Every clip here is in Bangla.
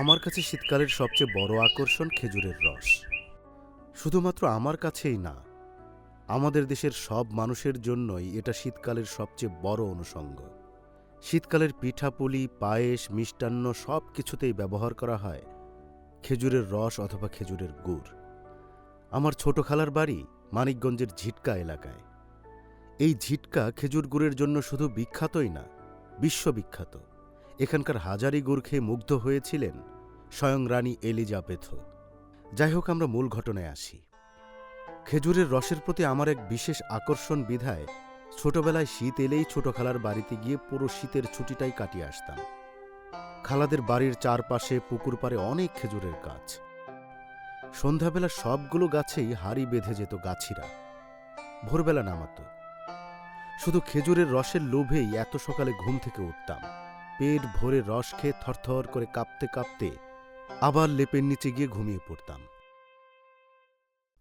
আমার কাছে শীতকালের সবচেয়ে বড় আকর্ষণ খেজুরের রস। শুধুমাত্র আমার কাছেই না, আমাদের দেশের সব মানুষের জন্যই এটা শীতকালের সবচেয়ে বড় অনুষঙ্গ। শীতকালের পিঠাপুলি, পায়েস, মিষ্টান্ন সব কিছুতেই ব্যবহার করা হয় খেজুরের রস অথবা খেজুরের গুড়। আমার ছোট খালার বাড়ি মানিকগঞ্জের ঝিটকা এলাকায়। এই ঝিটকা খেজুর গুড়ের জন্য শুধু বিখ্যাতই না, বিশ্ববিখ্যাত। এখানকার হাজারি গুড় খেয়ে মুগ্ধ হয়েছিলেন স্বয়ং রানী এলিজাবেথও যাই হোক, আমরা মূল ঘটনায় আসি। খেজুরের রসের প্রতি আমার এক বিশেষ আকর্ষণ বিধায় ছোটবেলায় শীত এলেই ছোট খালার বাড়িতে গিয়ে পুরো শীতের ছুটিটাই কাটিয়ে আসতাম। খালাদের বাড়ির চারপাশে পুকুর পাড়ে অনেক খেজুরের গাছ। সন্ধ্যাবেলা সবগুলো গাছেই হাড়ি বেঁধে যেত গাছিরা। ভোরবেলা নামাতো। শুধু খেজুরের রসের লোভেই এত সকালে ঘুম থেকে উঠতাম। পেট ভরে রস খেয়ে থরথর করে কাঁপতে কাঁপতে আবার লেপের নিচে গিয়ে ঘুমিয়ে পড়তাম।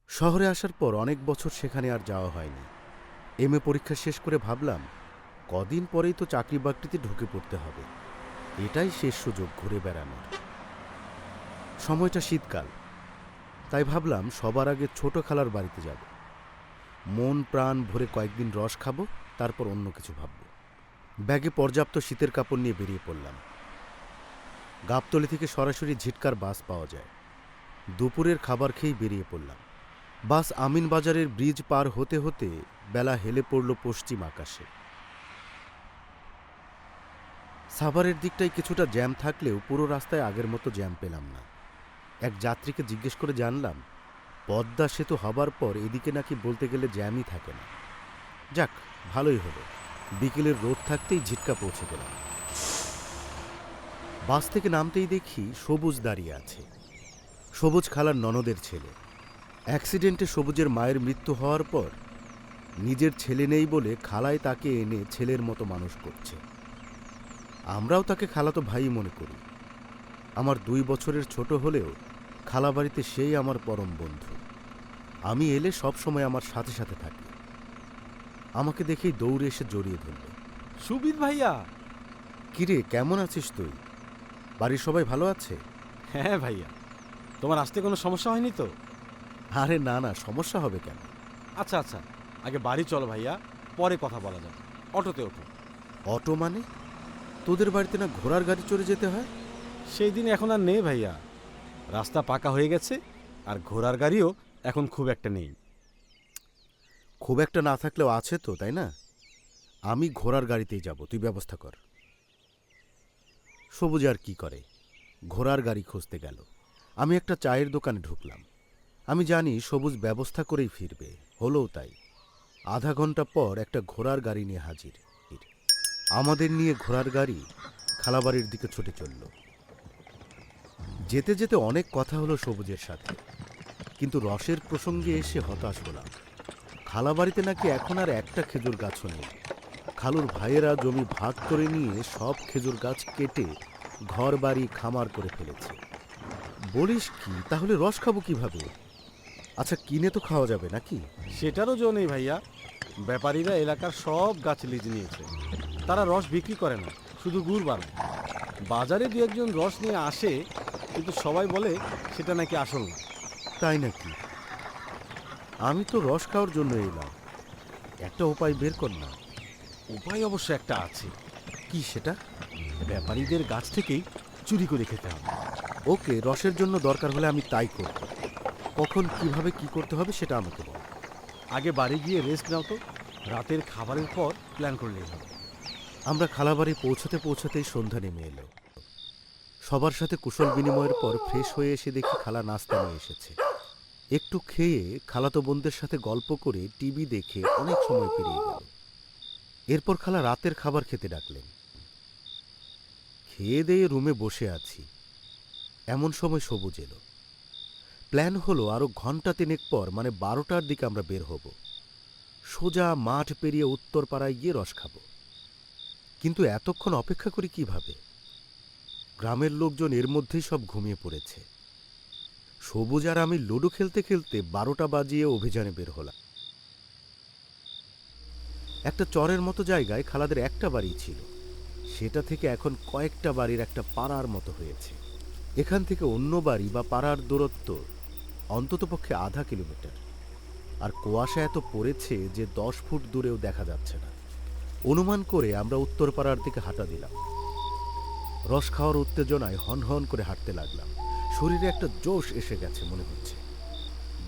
শহরে আসার পর অনেক বছর সেখানে আর যাওয়া হয়নি। এম এ পরীক্ষা শেষ করে ভাবলাম, কদিন পরেই তো চাকরি বাকরিতে ঢুকে পড়তে হবে। এটাই শেষ সুযোগ ঘুরে বেড়ানোর। সময়টা শীতকাল, তাই ভাবলাম সবার আগে ছোট খালার বাড়িতে যাব। মন প্রাণ ভরে কয়েকদিন রস খাব, তারপর অন্য কিছু ভাবব। ব্যাগে পর্যাপ্ত শীতের কাপড় নিয়ে বেরিয়ে পড়লাম। গাবতলি থেকে সরাসরি ঝিটকার বাস পাওয়া যায়। দুপুরের খাবার খেয়েই বেরিয়ে পড়লাম। বাস আমিনবাজারের ব্রিজ পার হতে হতে বেলা হেলে পড়ল পশ্চিম আকাশে। সাভারের দিকটায় কিছুটা জ্যাম থাকলেও পুরো রাস্তায় আগের মতো জ্যাম পেলাম না। এক যাত্রীকে জিজ্ঞেস করে জানলাম, পদ্মা সেতু হবার পর এদিকে নাকি বলতে গেলে জ্যামই থাকে না। যাক, ভালোই হলো। বিকেলের রোদ থাকতেই ঝিটকা পৌঁছে গেলাম। বাস থেকে নামতেই দেখি সবুজ দাঁড়িয়ে আছে। সবুজ খালার ননদের ছেলে। অ্যাক্সিডেন্টে সবুজের মায়ের মৃত্যু হওয়ার পর নিজের ছেলে নেই বলে খালায় তাকে এনে ছেলের মতো মানুষ করছে। আমরাও তাকে খালাতো ভাই মনে করি। আমার দুই বছরের ছোট হলেও খালা বাড়িতে সেই আমার পরম বন্ধু। আমি এলে সব সময় আমার সাথে সাথে থাকে। আমাকে দেখেই দৌড়ে এসে জড়িয়ে ধরল। সুবিদ ভাইয়া! কিরে কেমন আছিস তুই? বাড়ির সবাই ভালো আছে? হ্যাঁ ভাইয়া। তোমার আসতে কোনো সমস্যা হয়নি তো? আরে না না সমস্যা হবে কেন? আচ্ছা আচ্ছা। আগে বাড়ি চলো ভাইয়া পরে কথা বলা যাবে। অটোতে ওঠো। অটো মানে? তোদের বাড়িতে না ঘোড়ার গাড়ি চড়ে যেতে হয়? সেই দিন এখন আর নেই ভাইয়া। রাস্তা পাকা হয়ে গেছে আর ঘোড়ার গাড়িও এখন খুব একটা নেই। খুব একটা না থাকলেও আছে তো, তাই না? আমি ঘোড়ার গাড়িতেই যাব, তুই ব্যবস্থা কর। সবুজ আর কি করে? ঘোড়ার গাড়ি খুঁজতে গেল। আমি একটা চায়ের দোকানে ঢুকলাম। আমি জানি সবুজ ব্যবস্থা করেই ফিরবে হলোও তাই। আধা ঘণ্টা পর একটা ঘোড়ার গাড়ি নিয়ে হাজির। আমাদের নিয়ে ঘোড়ার গাড়ি খালাবাড়ির দিকে ছুটে চলল। যেতে যেতে অনেক কথা হলো সবুজের সাথে, কিন্তু রসের প্রসঙ্গে এসে হতাশ হলাম। খালা বাড়িতে নাকি এখন আর একটা খেজুর গাছও নেই। খালুর ভাইয়েরা জমি ভাগ করে নিয়ে সব খেজুর গাছ কেটে ঘর বাড়ি খামার করে ফেলেছে। বলিস কি? তাহলে রস খাব কীভাবে? আচ্ছা কিনে তো খাওয়া যাবে নাকি? সেটারও জো নেই ভাইয়া। ব্যাপারীরা এলাকার সব গাছ লিজ নিয়েছে। তারা রস বিক্রি করে না শুধু গুড় বানায়। বাজারে দু একজন রস নিয়ে আসে কিন্তু সবাই বলে সেটা নাকি আসল না। তাই নাকি? আমি তো রস খাওয়ার জন্য এলাম। একটা উপায় বের কর না। উপায় অবশ্য একটা আছে। কি সেটা? ব্যাপারীদের গাছ থেকেই চুরি করে খেতে হবে। ওকে, রসের জন্য দরকার হলে আমি তাই করব। কখন কীভাবে কি করতে হবে সেটা আমাকে বল। আগে বাড়ি গিয়ে রেস্ট নাও তো। রাতের খাবারের পর প্ল্যান করলেই হবে আমরা খালাবাড়ি পৌঁছতে পৌঁছতেই সন্ধ্যা নেমে এলো। সবার সাথে কুশল বিনিময়ের পর ফ্রেশ হয়ে এসে দেখি খালা নাস্তা নিয়ে এসেছে। একটু খেয়ে খালাতো বোনদের সাথে গল্প করে টিভি দেখে অনেক সময় পেরিয়ে গেল। এরপর খালা রাতের খাবার খেতে ডাকলেন। খেয়ে দিয়ে রুমে বসে আছি। এমন সময় সবুজ এলো। প্ল্যান হলো আরও ঘণ্টা তিনেক পর মানে বারোটার দিকে আমরা বের হব। সোজা মাঠ পেরিয়ে উত্তরপাড়ায় গিয়ে রস খাব। কিন্তু এতক্ষণ অপেক্ষা করি কীভাবে? গ্রামের লোকজন এর মধ্যেই সব ঘুমিয়ে পড়েছে। সবুজ আর আমি লুডো খেলতে খেলতে বারোটা বাজিয়ে অভিযানে বের হলাম। একটা চরের মতো জায়গায় খালাদের একটা বাড়ি ছিল। সেটা থেকে এখন কয়েকটা বাড়ির একটা পাড়ার মতো হয়েছে। এখান থেকে অন্য বাড়ি বা পাড়ার দূরত্ব অন্ততপক্ষে আধা কিলোমিটার। আর কুয়াশা এত পড়েছে যে দশ ফুট দূরেও দেখা যাচ্ছে না। অনুমান করে আমরা উত্তর পাড়ার দিকে হাঁটা দিলাম। রস খাওয়ার উত্তেজনায় হন হন করে হাঁটতে লাগলাম। শরীরে একটা জোশ এসে গেছে মনে হচ্ছে।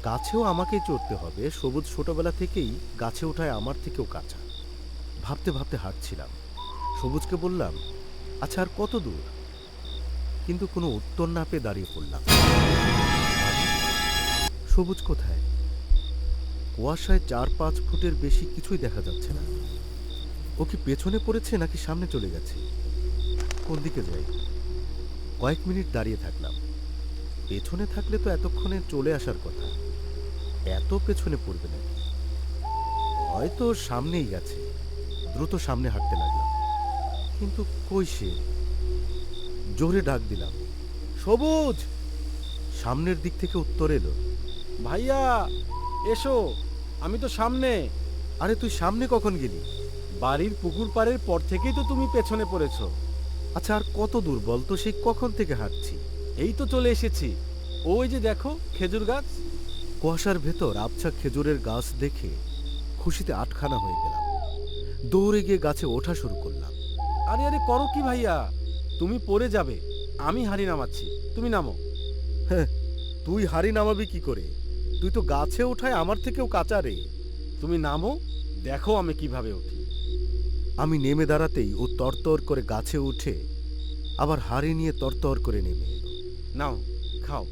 গাছেও আমাকেই চড়তে হবে, সবুজ ছোটবেলা থেকেই গাছে ওঠায় আমার থেকেও কাঁচা। ভাবতে ভাবতে হাঁটছিলাম। সবুজকে বললাম আচ্ছা আর কত দূর? কিন্তু কোনো উত্তর না পেয়ে দাঁড়িয়ে পড়লাম। সবুজ কোথায়? কুয়াশায় চার পাঁচ ফুটের বেশি কিছুই দেখা যাচ্ছে না। ও কি পেছনে পড়েছে নাকি সামনে চলে গেছে? কোন দিকে যাই? কয়েক মিনিট দাঁড়িয়ে থাকলাম। পেছনে থাকলে তো এতক্ষণে চলে আসার কথা। এত পেছনে পড়বে নাকি? হয়তো সামনেই গেছে। দ্রুত সামনে হাঁটতে লাগলাম। কিন্তু কই সে? জোরে ডাক দিলাম। সবুজ! সামনের দিক থেকে উত্তর এলো। ভাইয়া এসো। আমি তো সামনে। আরে তুই সামনে কখন গেলি? বাড়ির পুকুর পাড়ের পর থেকেই তো তুমি পেছনে পড়েছো। আচ্ছা আর কত দূর বলতো সেই কখন থেকে হাঁটছি? এই তো চলে এসেছি। ওই যে দেখো খেজুর গাছ। কুয়াশার ভেতর আবছা খেজুরের গাছ দেখে খুশিতে আটখানা হয়ে গেলাম। দৌড়ে গিয়ে গাছে ওঠা শুরু করলাম। আরে আরে করো কি ভাইয়া? তুমি পড়ে যাবে। আমি হাড়ি নামাচ্ছি। তুমি নামো। হ্যাঁ তুই হাড়ি নামাবি কি করে? তুই তো গাছে ওঠায় আমার থেকেও কাঁচা রে। তুমি নামো দেখো আমি কীভাবে উঠি। আমি নেমে দাঁড়াতেই ও তরতর করে গাছে উঠে আবার হাড়ি নিয়ে তরতর করে নেমে এলো। নাও খাও।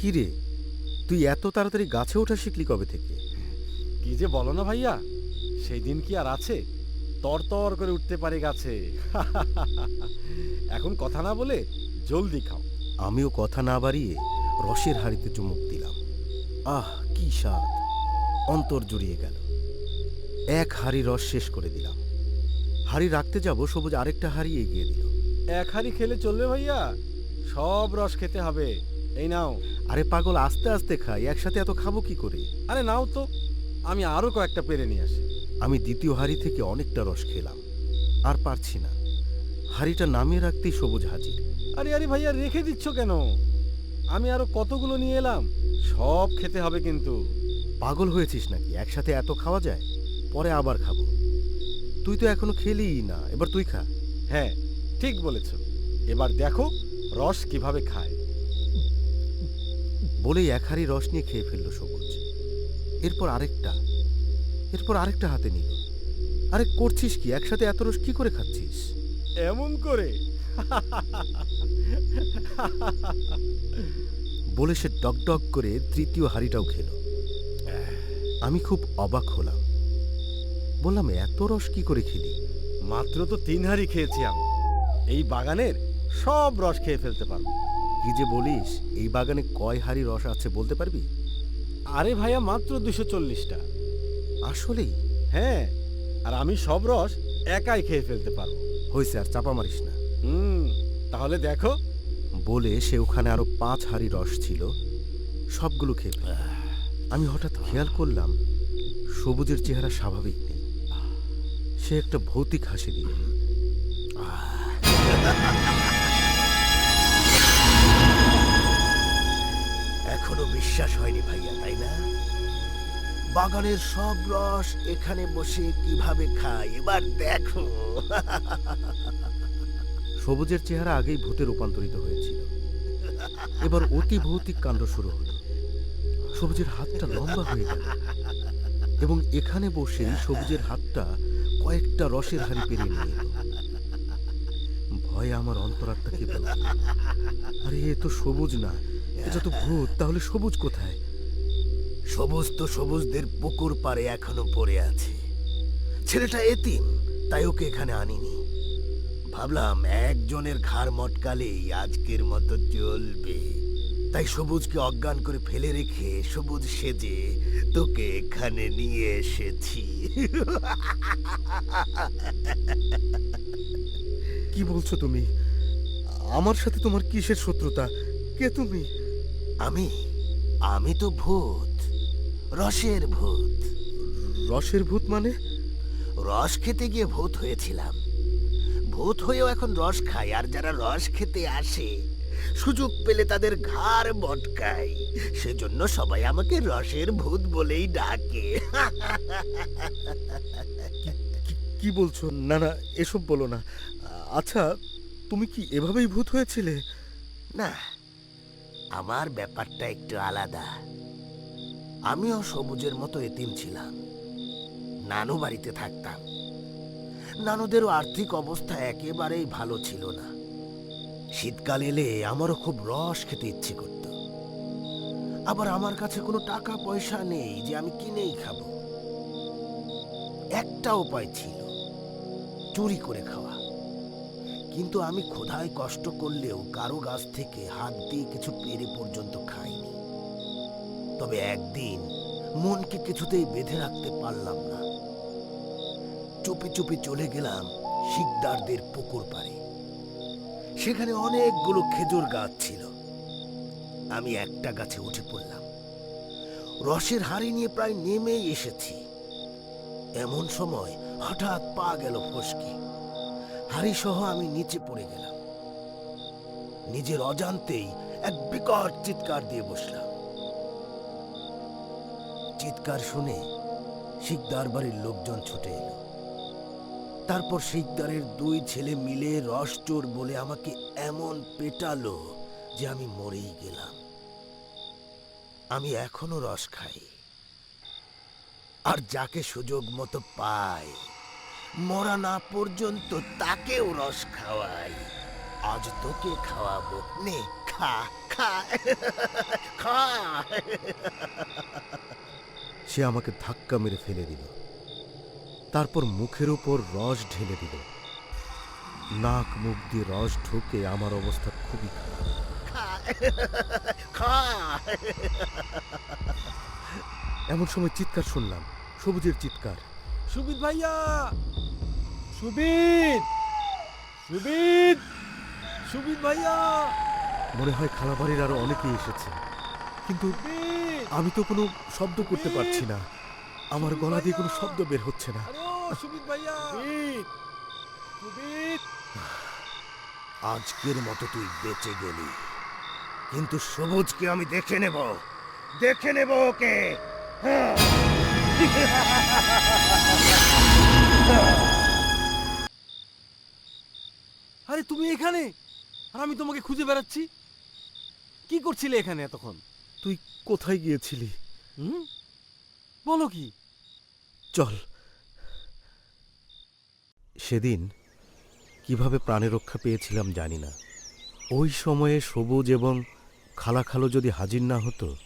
কি রে? তুই এত তাড়াতাড়ি গাছে ওঠা শিখলি কবে থেকে? কি যে বলো না ভাইয়া সেই দিন কি আর আছে? তরতর করে উঠতে পারে গাছে। এখন কথা না বলে জলদি খাও। আমিও কথা না বাড়িয়ে রসের হাড়িতে চুমুক দিলাম। আহ কি স্বাদ! অন্তর জুড়িয়ে গেল। এক হাড়ি রস শেষ করে দিলাম। হাড়ি রাখতে যাব সবুজ আরেকটা হাড়ি এগিয়ে দিল। এক হাড়ি খেলে চলবে ভাইয়া। সব রস খেতে হবে। এই নাও। আরে পাগল আস্তে আস্তে খাই একসাথে এত খাব কি করে? আরে নাও তো আমি আরও কয়েকটা পেরে নিয়ে আসি। আমি দ্বিতীয় হাড়ি থেকে অনেকটা রস খেলাম আর পারছি না। হাড়িটা নামিয়ে রাখতেই সবুজ হাজির। আরে আরে ভাইয়া রেখে দিচ্ছ কেন? আমি আরও কতগুলো নিয়ে এলাম সব খেতে হবে কিন্তু। পাগল হয়েছিস নাকি? একসাথে এত খাওয়া যায়? পরে আবার খাব। তুই তো এখনও খেলিই না এবার তুই খা। হ্যাঁ ঠিক বলেছ। এবার দেখো রস কীভাবে খায়? বলেই এক হাড়ি রস নিয়ে খেয়ে ফেলল সবুজ। এরপর আরেকটা এরপর আরেকটা হাতে নিল। আরে করছিস কি? একসাথে এত রস কি করে খাচ্ছিস? এমন করে? বলে সে ডক ডক করে তৃতীয় হাড়িটাও খেল। আমি খুব অবাক হলাম। বললাম এত রস কি করে খেলি? মাত্র তো তিন হাড়ি খেয়েছি আমি। এই বাগানের সব রস খেয়ে ফেলতে পারব। কি যে বলিস এই বাগানে কয় হাড়ি রস আছে বলতে পারবি? আরে ভাইয়া মাত্র দুশো চল্লিশটা। আসলেই? হ্যাঁ আর আমি সব রস একাই খেয়ে ফেলতে পারব। হয়েছে আর চাপা মারিস না। হুম তাহলে দেখো। বলে সে ওখানে আরও পাঁচ হাড়ি রস ছিল সবগুলো খেয়ে ফেলল। আমি হঠাৎ খেয়াল করলাম সবুজের চেহারা স্বাভাবিক নেই। সে একটা ভৌতিক হাসি দিল। বিশ্বাস হয়নি ভাইয়া, তাই না? বাগানের সব রস এখানে বসে কীভাবে খায়? এবার দেখো। সবুজের চেহারা আগেই ভূতে রূপান্তরিত হয়েছিল। এবার অতি ভৌতিক কাণ্ড শুরু হলো। সবুজের হাতটা লম্বা হয়ে গেল এবং এখানে বসে সবুজের হাতটা কয়েকটা রসের হাড়ি পেরিয়ে নিয়ে ভয়ে আমার অন্তরাত্মা কেঁপে উঠল। আরে, এ তো সবুজ না এটা তো ভূত, তাহলে সবুজ কোথায়? সবুজ তো সবুজদের পুকুর পাড়ে এখনও পড়ে আছে। ছেলেটা এতিম, তাই ওকে এখানে আনিনি। ভাবলাম একজনের ঘাড় মটকালেই আজকের মতো চলবে তাই সবুজকে অজ্ঞান করে ফেলে রেখে সবুজ সেজে তোকে এখানে নিয়ে এসেছি। কি বলছো তুমি? আমার সাথে তোমার কিসের শত্রুতা? কে তুমি? আমি? আমি তো ভূত। রসের ভূত। রসের ভূত মানে? রস খেতে গিয়ে ভূত হয়েছিলাম। ভূত হয়েও এখন রস খায় আর যারা রস খেতে আসে সুযোগ পেলে তাদের ঘাড় মটকাই সেজন্য সবাই আমাকে রসের ভূত বলেই ডাকে। কি বলছো? না না এসব বলো না। আচ্ছা তুমি কি এভাবেই ভূত হয়েছিলে? না, আমার ব্যাপারটা একটু আলাদা। আমিও সবুজের মতো এতিম ছিলাম। নানু বাড়িতে থাকতাম। নানুদেরও আর্থিক অবস্থা একেবারেই ভালো ছিল না। শীতকাল এলে আমারও খুব রস খেতে ইচ্ছে করত। আবার আমার কাছে কোনো টাকা পয়সা নেই যে আমি কিনেই খাব। একটা উপায় ছিল, চুরি করে খাওয়া। কিন্তু আমি ক্ষুধায় কষ্ট করলেও কারও গাছ থেকে হাত দিয়ে কিছু পেরে পর্যন্ত খাইনি। তবে একদিন মনকে কিছুতেই বেঁধে রাখতে পারলাম না। চুপি চুপি চলে গেলাম শিকদারদের পুকুর পাড়ে। সেখানে অনেকগুলো খেজুর গাছ ছিল। আমি একটা গাছে উঠে পড়লাম। রসের হাড়ি নিয়ে প্রায় নেমেই এসেছি। এমন সময় হঠাৎ পা গেল ফসকে। হাড়ি সহ আমি নিচে পড়ে গেলাম। নিজের অজান্তেই এক বিকট চিৎকার দিয়ে বসলাম। চিৎকার শুনে শিকদার বাড়ির লোকজন ছুটে এলো। তারপর শিকদারের দুই ছেলে মিলে রস চোর বলে আমাকে এমন পেটালো যে আমি মরেই গেলাম। আমি এখনও রস খাই। আর যাকে সুযোগ মতো পাই মরা না পর্যন্ত তাকেও রস খাওয়াই। আজ তোকে খাওয়াবো। নে খা খা। খা। সে আমাকে ধাক্কা মেরে ফেলে দিল। তারপর মুখের উপর রস ঢেলে দিল। নাক মুখ দিয়ে রস ঢুকে আমার অবস্থা খুবই খারাপ। খা। খা। এমন সময় চিৎকার শুনলাম সবুজের চিৎকার। সুবিদ ভাইয়া। সুবিদ সুবিদ সুবিদ ভাইয়া। মনে হয় খালাবাড়ির আরও অনেকেই এসেছে। কিন্তু আমি তো কোনো শব্দ করতে পারছি না। আমার গলা দিয়ে কোনো শব্দ বের হচ্ছে না। সুবিদ ভাইয়া। সুবিদ সুবিদ আজকের মতো তুই বেঁচে গেলি। কিন্তু সবুজকে আমি দেখে নেব। দেখে নেব ওকে। হ্যাঁ। আরে তুমি এখানে? আর আমি তোমাকে খুঁজে বেড়াচ্ছি। কি করছিলে এখানে এতক্ষণ? তুই কোথায় গিয়েছিলি? হুম? বলো কি? চল। সেদিন কীভাবে প্রাণের রক্ষা পেয়েছিলাম জানি না। ওই সময়ে সবুজ এবং খালাখালো যদি হাজির না হতো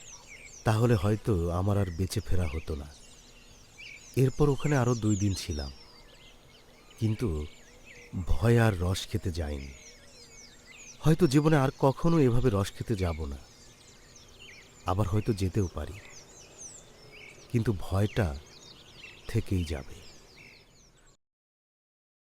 তাহলে হয়তো আমার আর বেঁচে ফেরা হতো না। এরপর ওখানে আরও দুই দিন ছিলাম। কিন্তু ভয় আর রস খেতে যাইনি। হয়তো জীবনে আর কখনো এভাবে রস খেতে যাব না। আবার হয়তো যেতেও পারি। কিন্তু ভয়টা থেকেই যাবে।